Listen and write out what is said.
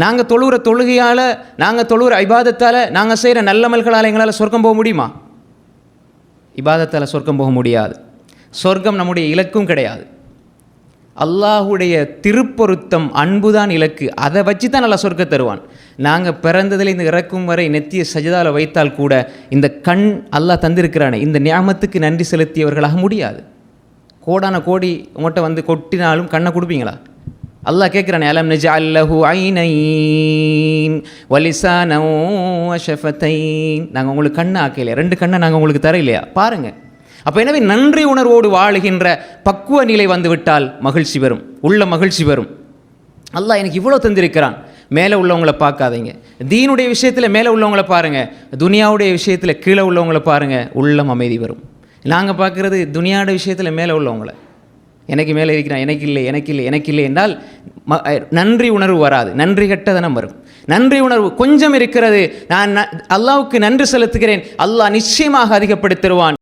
நாங்கள் தொழுகிற தொழுகையால் நாங்கள் தொழுகிற ஐபாதத்தால் நாங்கள் செய்கிற நல்லமல்களால் எங்களால் சொர்க்கம் போக முடியுமா? இபாதத்தால் சொர்க்கம் போக முடியாது. சொர்க்கம் நம்முடைய இலக்கும் கிடையாது. அல்லாஹுடைய திருப்பொருத்தம் அன்புதான் இலக்கு. அதை வச்சு தான் நல்லா சொர்க்கம் தருவான். நாங்கள் பிறந்ததுலேருந்து இறக்கும் வரை நெத்திய சஜிதாவில் வைத்தால் கூட இந்த கண் அல்லாஹ் தந்திருக்கிறானே இந்த ஞாபகத்துக்கு நன்றி செலுத்தியவர்களாக முடியாது. கோடான கோடி உங்கள்கிட்ட வந்து கொட்டினாலும் கண்ணை கொடுப்பீங்களா? அல்லாஹ் கேட்குறானே அலம் நஜ அல்லஹு ஐனைன் வலிசானோ ஷஃபத்தைன் நாங்கள் உங்களுக்கு கண்ணை ஆக்கலையா? ரெண்டு கண்ணை நாங்கள் உங்களுக்கு தரையிலையா? பாருங்கள் அப்போ எனவே நன்றி உணர்வோடு வாழுகின்ற பக்குவ நிலை வந்துவிட்டால் மகிழ்ச்சி வரும் உள்ள மகிழ்ச்சி வரும் அல்லாஹ் எனக்கு இவ்வளோ தந்திருக்கிறான். மேலே உள்ளவங்களை பார்க்காதீங்க. தீனுடைய விஷயத்தில் மேலே உள்ளவங்களை பாருங்கள் துனியாவுடைய விஷயத்தில் கீழே உள்ளவங்களை பாருங்கள் உள்ளம் அமைதி வரும் நாங்கள் பார்க்குறது துனியாவோட விஷயத்தில் மேலே உள்ளவங்களை. எனக்கு மேலே இருக்கிறான் எனக்கு இல்லை எனக்கு இல்லை எனக்கு இல்லை என்றால் நன்றி உணர்வு வராது. நன்றி கெட்டதனம் வரும். நன்றி உணர்வு கொஞ்சம் இருக்கிறது. நான் அல்லாவுக்கு நன்றி செலுத்துகிறேன். அல்லாஹ் நிச்சயமாக அதிகப்படுத்திடுவான்